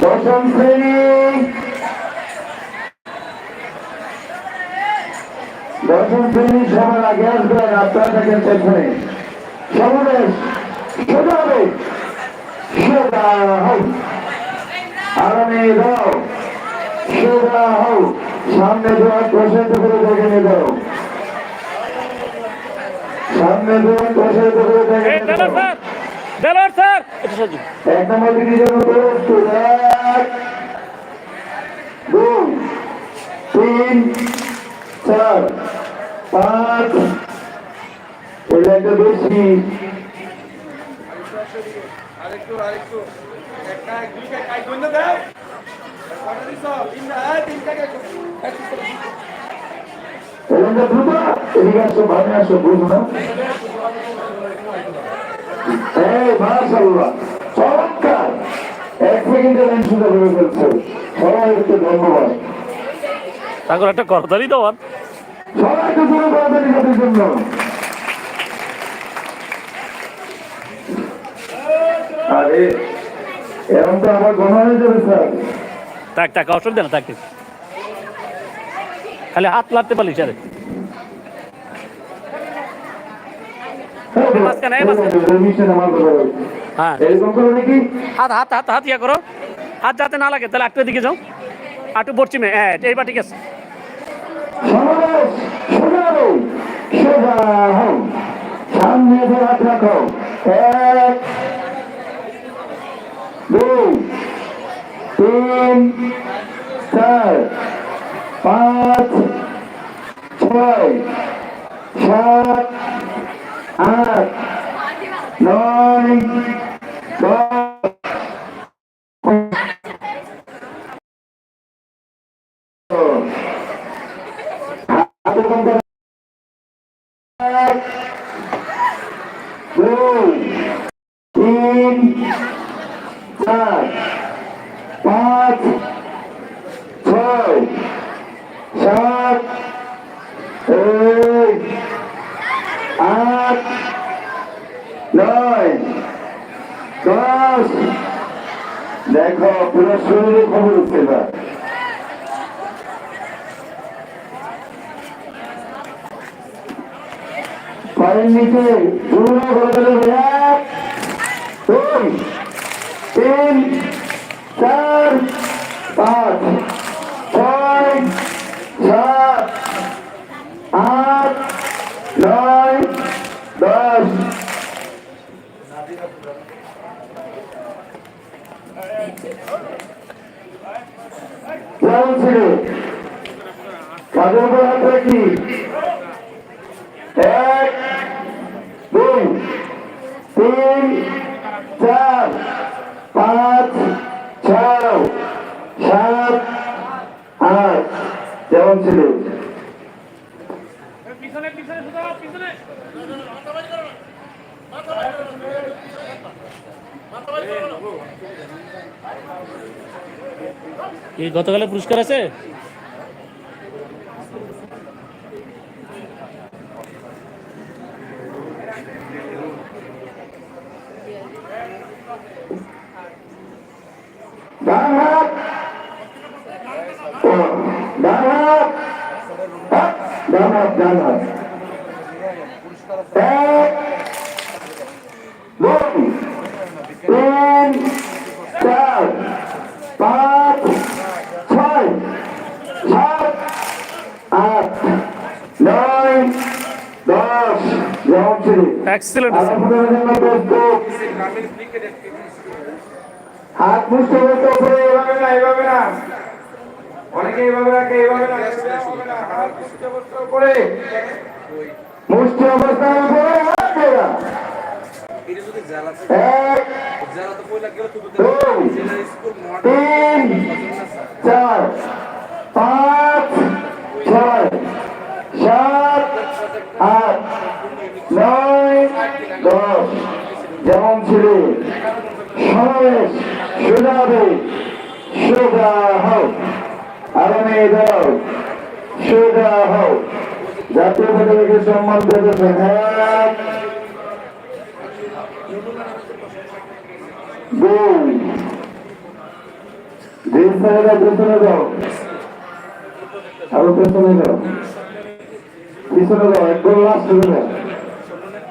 দশম শ্রেণি। দশম শ্রেণি সবার আগে আসবেন আপনারা থাকেন সেখানে সমাবেশ সোজা হবে। সোজা হোক আরামে দাও সোজা হোক সামনে দেওয়া প্রসারিত করে দেখে নিয়ে সামনে দেওয়া প্রসারিত করে দেখে নিয়ে দেলোয়ার স্যার! একটু সাহায্য এক নম্বর জন্য প্রস্তুত এক দুই তিন চার পাঁচ। লাইনটা বেশি। আরেকটু আরেকটু। একটা দুইটা কাজ বন্ধ দাও। লাইনটা দ্রুত। এদিকে আসো ভাবে আসো বুঝো না। এই মাশাল্লাহ চমৎকার। এক সেকেন্ডে লাইন সুন্দর করে ফেলছে। সবাইকে ধন্যবাদ। তারপর একটা করতালি দেওয়ার সবাইকে জন্য। আরে এরকম তো আবার গণ হয়ে যাবে স্যার। অসুবিধা না তাকে খালি হাত লাড়তে পারলি স্যার। মাঝখানে। হ্যাঁ। হাত হাত হাত হাত ইয়া করো। হাত যাতে না লাগে তাহলে দিকে যাও। একটু পশ্চিমে হ্যাঁ এইবার ঠিক আছে। সমাবেশ সোজা হও সোজা হও। সামনে হাত রাখো। এক দুই তিন চার পাঁচ ছয় সাত আট নয় দুই তিন চার পাঁচ ছয় সাত এই আট নয় দশ দেখো, পুরো শরীরে খবর নিচে পুরো এক দুই, তিন, চার, পাঁচ, ছয়, সাত, আট, নয়, দশ। কেমন ছিল কাজের উপর হাত রাখি এক, দুই, তিন, চার, পাঁচ, ছয়, সাত, আট। যেমন ছিল। পিছনে পিছনে পিছনে। কি গতকালে পুরস্কার আছে ডান হাত ও, ডান হাত হাত, ডান হাত ডান হাত এক দুই তিন চার পাঁচ ছয় সাত আট নয় দশ যেমন ছিল এক্সেলেন্ট হাত মুষ্ট করতে উপরে এইভাবে না এইভাবে না অনেকে এইভাবে রাখে এইভাবে না এইভাবে না হাত বুঝতে বুঝতে করে মুষ্টি অবস্থার উপরে হাত দেওয়া এটা যদি সাত আট নয় দশ যেমন ছিল, সমাবেশ সুদাবে সুদা হও। আগামী দাও সুদা হও। জাতীয় পতাকাকে সম্মান পিছনে যাও একদম লাস্ট হয়ে যাও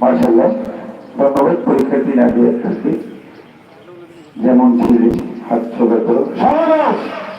মার্শাল্লাহ গতবার পরীক্ষা দিন আগে একটা যেমন ছিলি হাত চোখে করো